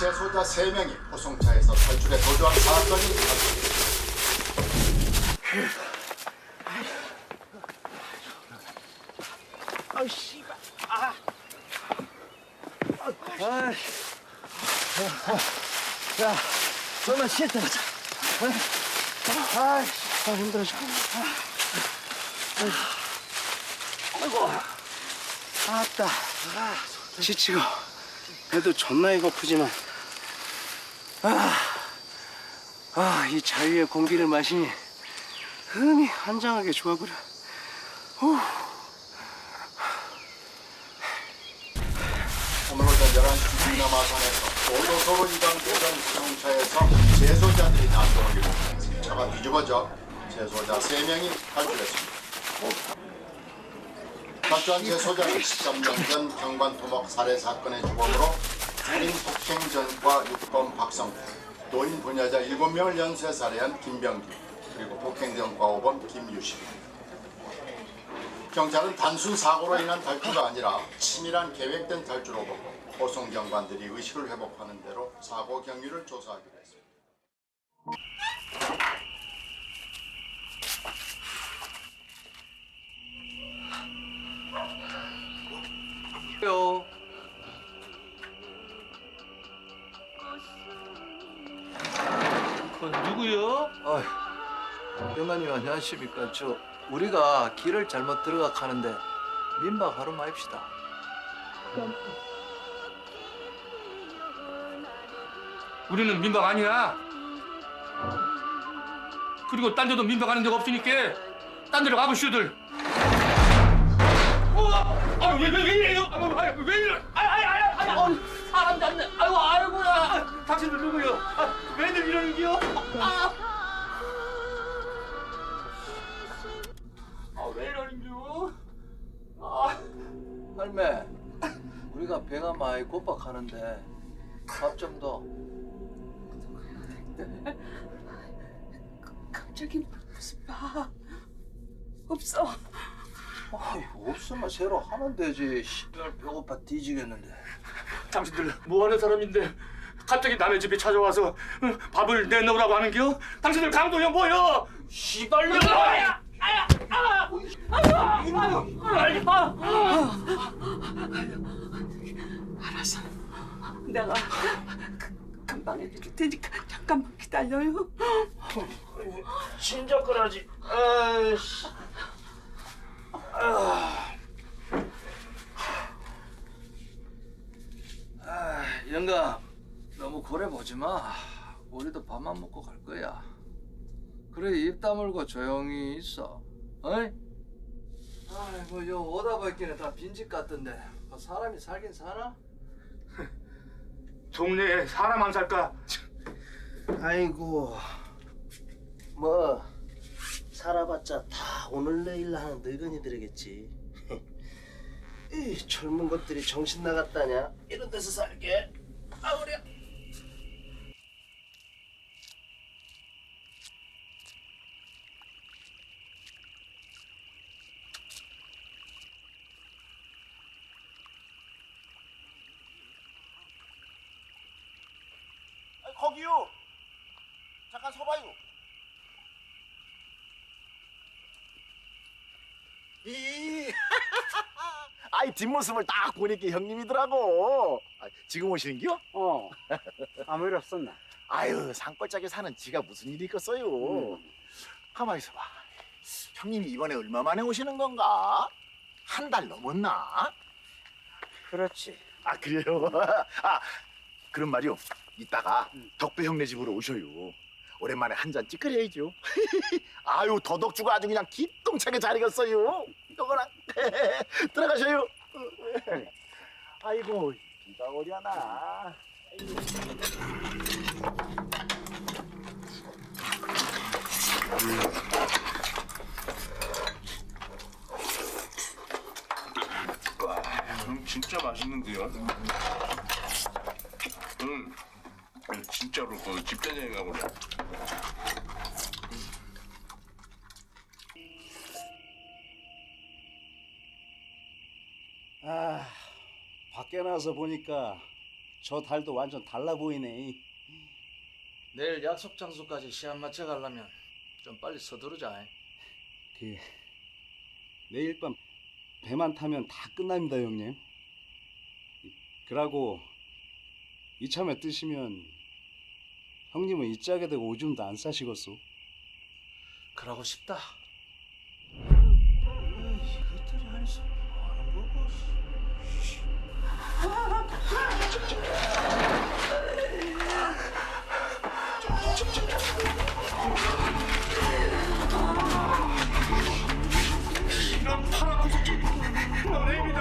재소자 3명이 호송차에서 탈출해 도주한 사건이. 아우 씨발. 아. 아. 야, 좀만 쉬었다 가자. 아, 아 힘들어. 아이고, 아따. 지치고 배도 존나 고프지만 아, 아, 이 자유의 공기를 마시니 흠이 한장하게 좋아구려. 오늘 오전 11시 남아산에서 도로서로 이동되던 호송차에서 재소자들이 일으켰습니다. 차가 뒤집어져 재소자 3명이 탈출했습니다. 탈주한 재소자는 13년 전 경관 토목 살해 사건의 주범으로 살인 폭행 전과 유권 박성태, 노인 분야자 7명을 연쇄 살해한 김병기, 그리고 폭행 전과 5범 김유식. 경찰은 단순 사고로 인한 탈주가 아니라 치밀한 계획된 탈주로 보고 호송 경관들이 의식을 회복하는 대로 사고 경위를 조사하기로 했습니다. 요. 어, 누구요? 어이, 영감님 안녕하십니까? 저 우리가 길을 잘못 들어가 가는데 민박하러 마입시다. 우리는 민박 아니야. 그리고 딴 데도 민박 하는 데가 없으니까 딴 데로 가보시오들. 아, 왜, 왜, 왜 이래요? 아, 아, 왜 이래? 왜들 이러는 기요? 아, 아, 왜 이러는 겨? 아. 할매, 우리가 배가 많이 고박하는데 밥 좀 더. 갑자기 무슨 봐 없어 아이, 없으면 새로 하면 되지. 씨발 배고파 뒤지겠는데. 당신들 뭐 하는 사람인데 갑자기 남의 집에 찾아와서 어, 밥을 내놓으라고 하는겨? 당신들 강도야 뭐여? 시발로 뭐야? 아야! 아! 아유! 아유! 아유! 아! 알았어 내가 그- 금방 해줄 테니까 잠깐만 기다려요 진작거라지. 아이씨. 아, 영감, 보지 마. 우리도 밥만 먹고 갈 거야. 그래 입 다물고 조용히 있어. 어이? 아이고 요 오다 보기는 다 빈집 같던데 뭐 사람이 살긴 사나? 동네에 사람 안 살까? 아이고 뭐 살아봤자 다 오늘 내일 하는 늙은이들이겠지 이 젊은 것들이 정신 나갔다냐 이런 데서 살게 아우랴 아, 거기요 잠깐 서봐요 이 아이 뒷모습을 딱 보니까 형님이더라고 아, 지금 오시는겨? 어, 아무 일 없었나? 아유 산골짜기 사는 지가 무슨 일이 있겠어요 음. 가만히 있어봐 형님이 이번에 얼마 만에 오시는 건가? 한 달 넘었나? 그렇지. 아 그래요? 아 그런 말이요 이따가 음. 덕배 형네 집으로 오셔요 오랜만에 한 잔 찌끄려야죠 아유 더덕주가 아주 그냥 기똥차게 잘 익었어요 이거랑 들어가셔요. 아이고 비가 오려나 음, 진짜 맛있는데요. 음, 진짜로 그 집전여행 가보자. 아, 밖에 나서 보니까 저 달도 완전 달라 보이네. 내일 약속 장소까지 시간 맞춰 가려면 좀 빨리 서두르자. 그 내일 밤 배만 타면 다 끝납니다, 형님. 그러고 이참에 뜨시면 형님은 이 짝에 대고 오줌도 안 싸시겠소. 그러고 싶다. 이것들이 아니서 뭐 하는 거고? 이런 파라구석기 너 애미 없냐?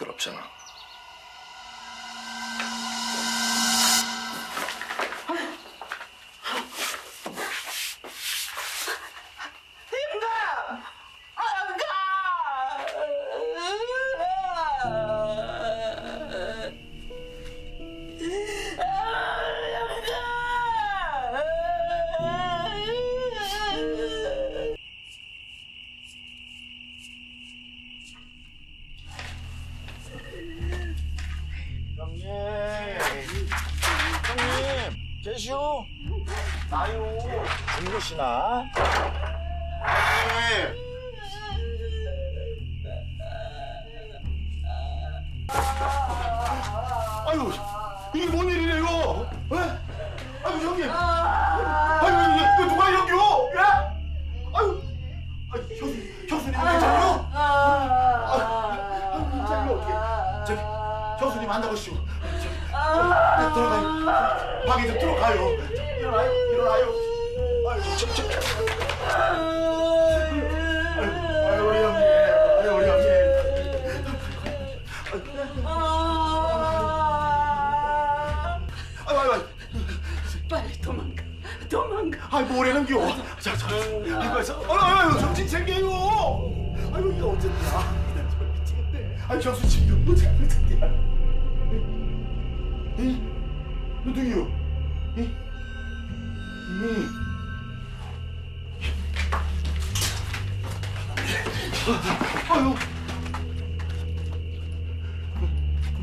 시끄럽잖아 형님. 아유, 이게 뭔 일이래요? 왜? 아유, 형님. 아유, 이게, 이거 누가 이런 겨? 예? 아유, 아유, 교수님, 교수님 괜찮아요? 아유, 진짜 이거 어떻게? 저기, 교수님 안 나가시오. 저기, 저, 들어가요. 방에 좀 들어가요. 저, 일어나요, 일어나요. 아이 뭐래는 겨? 자, 자, 이거에서, 아유, 아유, 아유, 정신 챙겨요. 아유, 이거 아, 나 정말 미치겠네. 아유, 경수 지금 뭐 잘못 챙겨. 이, 누구요? 이, 이. 아유,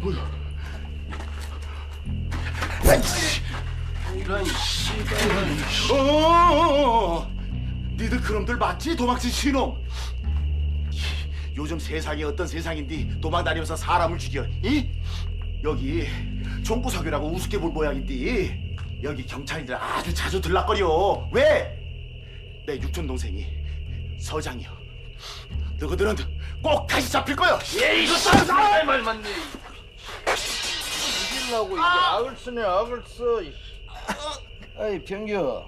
뭐야? 이런 씨발. 어, 니들 그놈들 맞지? 도망친 신놈. 요즘 세상이 어떤 세상인디 도망 다니면서 사람을 죽여. 이? 여기 종부석이라고 우습게 볼 모양인디 여기 경찰이들 아주 자주 들락거려. 왜? 내 육촌 동생이 서장이요. 너희들은 꼭 다시 잡힐 거야. 예, 이거 아, 말 맞네. 이길라고 이게 악을 쓰네 악을 써. 이. 아이 병규.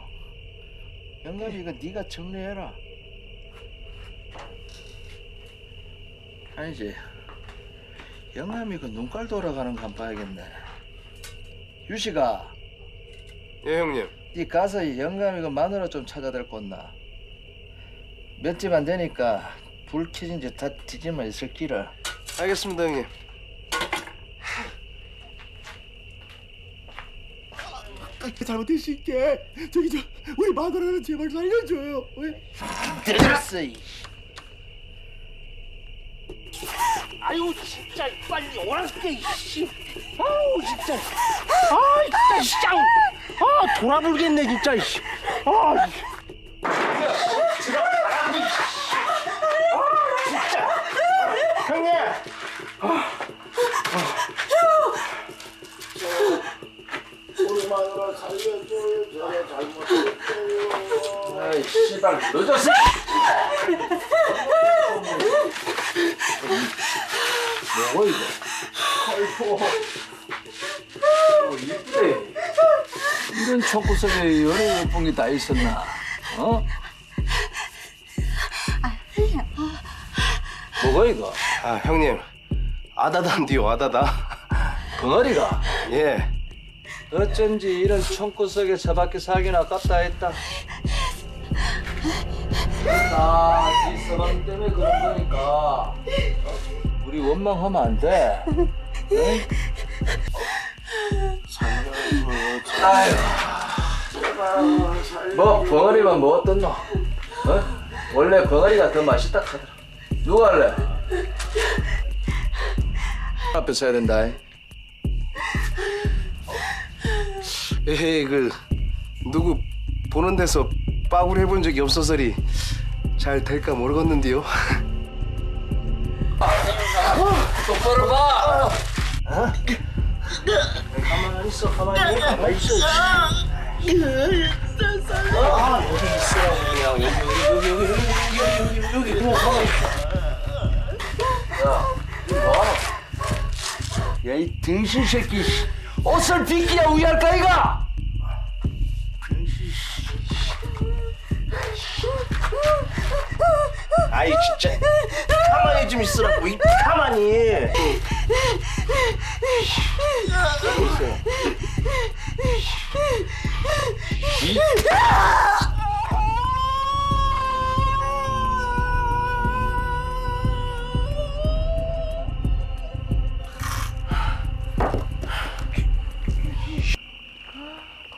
영감이 이거 네가 정리해라. 아니지. 영감이 그 눈깔 돌아가는 거 한번 봐야겠네. 유식아, 예 형님 네 가서 이 영감이 그 마누라 좀 찾아댈 곳나. 몇 집 안 되니까 불 켜진 지 다 뒤집어 있을 길을. 알겠습니다 형님 잘못했을게. 저기 저 우리 마누라는 제발 살려줘요. 왜? 됐어 이. 아유 진짜 빨리 오라게 이씨 아우 진짜 아 진짜 쌍 아, 돌아불겠네 진짜 이씨 아 이. 씨발 늦었어. 뭐 이거? 아이고. 어, 이쁘네. 이런 초구석에 여러 예쁜 게 다 있었나? 어? 뭐가 이거? 아 형님 아다단디요 아다다. 그어리가 예. 어쩐지 이런 총구석에 저밖에 살긴 아깝다 했다. 딱이 서방 때문에 그런 거니까 우리 원망하면 안 돼. 뭐 벙어리만 뭐 어떻노? 어? 원래 벙어리가 더 맛있다 하더라. 누구 할래? 앞에 서야 된다. 이. 에헤이 그 누구 보는 데서 빠구를 해본 적이 없어서리 잘 될까 모르겠는데요 똑바로 봐. 가만히 있어 가만히 가만히 있어 야이 등신 새끼 옷을 비키냐 우야할까 이가? 아이 진짜 가만히 좀 있으라고 이 가만히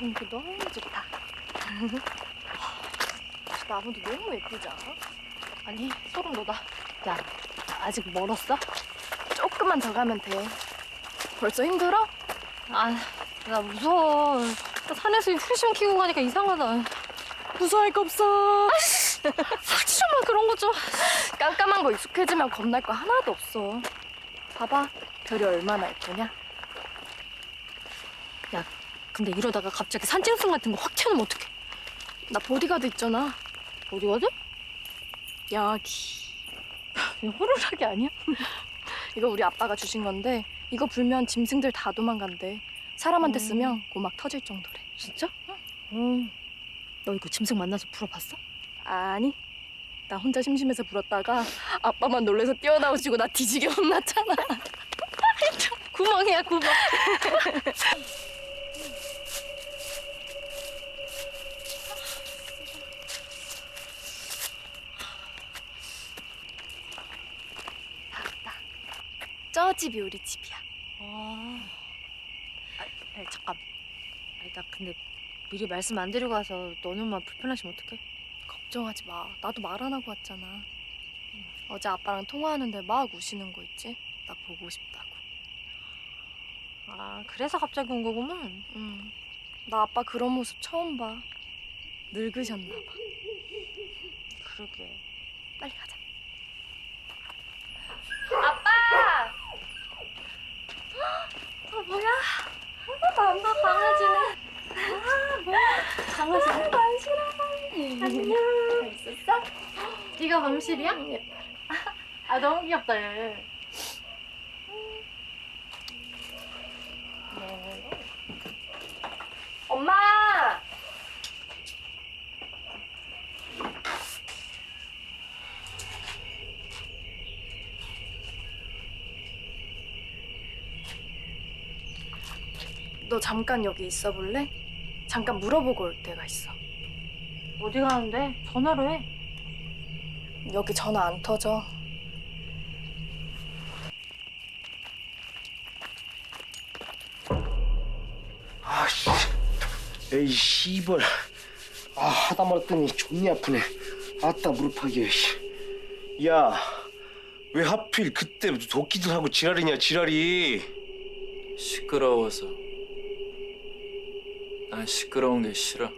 공기 너무 좋다. 저 나무도 너무 예쁘지 않아? 아니 소름 돋아. 야 아직 멀었어? 조금만 더 가면 돼. 벌써 힘들어? 아 나 무서워. 나 산에서 이 후리심 키고 가니까 이상하다. 무서워할 거 없어. 하지 좀마 그런 거 좀. 깜깜한 거 익숙해지면 겁날 거 하나도 없어. 봐봐 별이 얼마나 예쁘냐? 야 근데 이러다가 갑자기 산짐승 같은 거 확 튀어나오면 어떡해? 나 보디가드 있잖아. 보디가드? 여기. 이거 호루라기 아니야? 이거 우리 아빠가 주신 건데 이거 불면 짐승들 다 도망간대. 사람한테 쓰면 고막 터질 정도래. 진짜? 응. 너 이거 짐승 만나서 불어봤어? 아니. 나 혼자 심심해서 불었다가 아빠만 놀래서 뛰어나오시고 나 뒤지게 혼났잖아. 구멍이야 구멍. 저 집이 우리 집이야. 아, 아니, 잠깐. 아니, 나 근데 미리 말씀 안 드리고 와서 너는 만 불편하시면 어떡해? 걱정하지 마. 나도 말 안 하고 왔잖아. 어제 아빠랑 통화하는데 막 우시는 거 있지? 나 보고 싶다고. 아, 그래서 갑자기 온 거구만. 응. 나 아빠 그런 모습 처음 봐. 늙으셨나 봐. 그러게. 빨리 가자. 아빠! 아 뭐야? 남자 강아지네. 아 뭐야? 강아지네. 만실아. 안녕. 잘 있었어? 네가 mam실이야? 아, 너무 귀엽다, 얘. 엄마! 너 잠깐 여기 있어 볼래? 잠깐 물어보고 올 때가 있어. 어디 가는데? 전화로 해. 여기 전화 안 터져. 아씨 에이 씨발 아 하다 말았더니 존나 아프네 아따 무릎하게 야 왜 하필 그때 도끼들하고 지랄이냐 지랄이 시끄러워서. 난 시끄러운 게 싫어.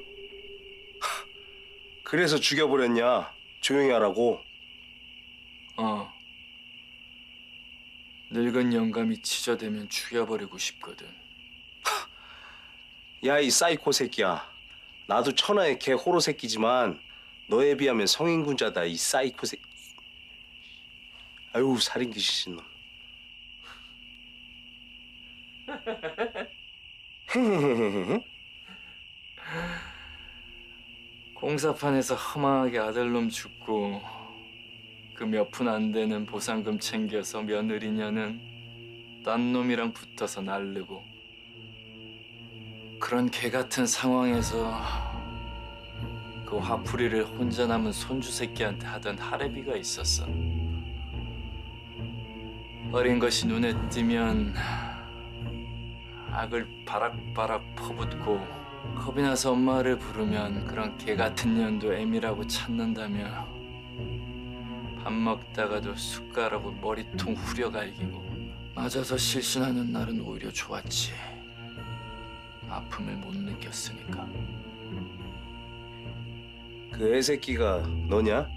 그래서 죽여버렸냐 조용히 하라고 어. 늙은 영감이 치저대면 죽여버리고 싶거든. 야 이 사이코 새끼야 나도 천하의 개 호로 새끼지만 너에 비하면 성인군자다 이 사이코 새끼 아유 살인 귀신 놈 공사판에서 허망하게 아들놈 죽고 그 몇 푼 안 되는 보상금 챙겨서 며느리녀는 딴 놈이랑 붙어서 날르고 그런 개 같은 상황에서 그 화풀이를 혼자 남은 손주 새끼한테 하던 하레비가 있었어. 어린 것이 눈에 띄면 악을 바락바락 퍼붓고 겁이 나서 엄마를 부르면 그런 개 같은 년도 애미라고 찾는다며 밥 먹다가도 숟가락으로 머리통 후려갈기고 맞아서 실신하는 날은 오히려 좋았지. 아픔을 못 느꼈으니까. 그 애새끼가 너냐?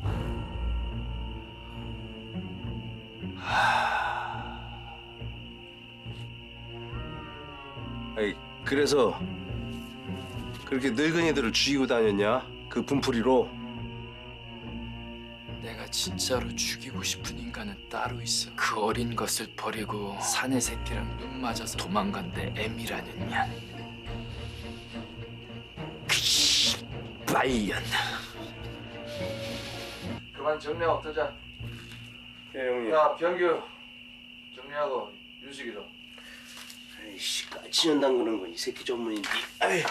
아이 그래서 그렇게 늙은이들을 죽이고 다녔냐? 그 분풀이로? 내가 진짜로 죽이고 싶은 인간은 따로 있어. 그 어린 것을 버리고 사내 새끼랑 눈 맞아서 도망간 내 애미라는 년. 바이언 그만 정리하고 뜨자. 예 형님 야 병규 정리하고 유식이도. 아이씨 까치년 담그는 건 이 새끼 전문인데 아이.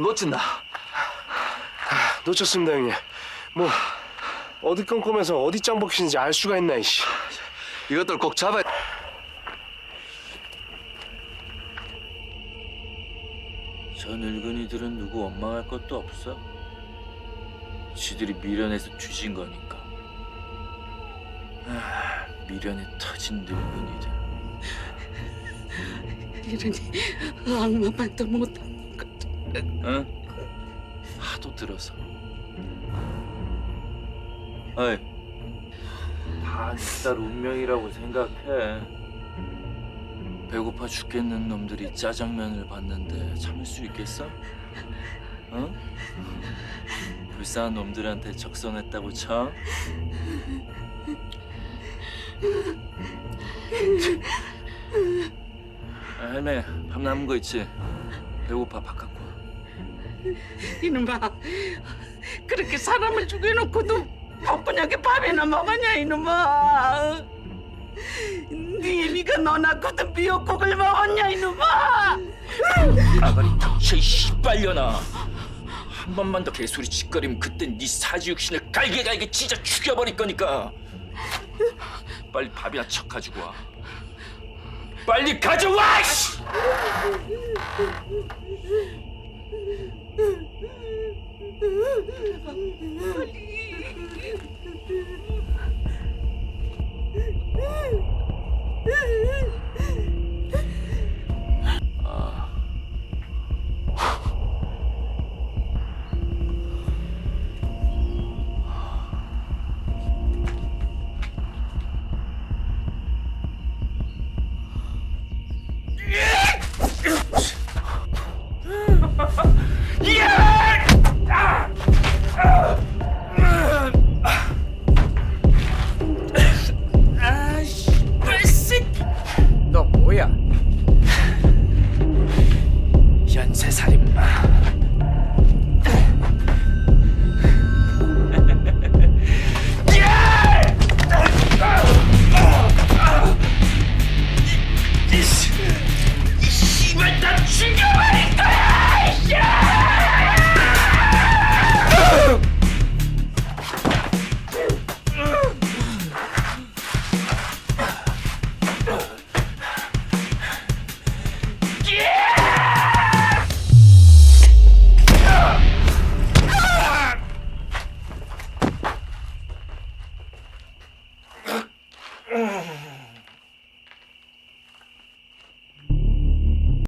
놓친다 놓쳤습니다 형님 뭐 어디 꼼꼼해서 어디 짱 박히는지 알 수가 있나 이씨. 이것들 꼭 잡아. 저 늙은이들은 누구 원망할 것도 없어. 지들이 미련해서 주신 거니까. 아, 미련에 터진 늙은이들. 이러니 못하는 것. 응? 하도 들어서. 어이, 다내딸 운명이라고 생각해. 배고파 죽겠는 놈들이 짜장면을 봤는데 참을 수 있겠어? 응? 불쌍한 놈들한테 적선했다고 쳐? 아, 할매, 밥 남은 거 있지? 배고파 와. 이놈아, 그렇게 사람을 죽여놓고도 볶으냐게 밥이나 먹었냐 이놈아. 네 애미가 너 낳고도 미역국을 먹었냐 이놈아. 아가리 닥쳐 이 씨발려나 한 번만 더 개소리 짓거리면 그땐 네 사지육신을 갈게 갈게 찢어 죽여버릴 거니까 빨리 밥이나 척 가지고 와 빨리 가져와! 씨! 아.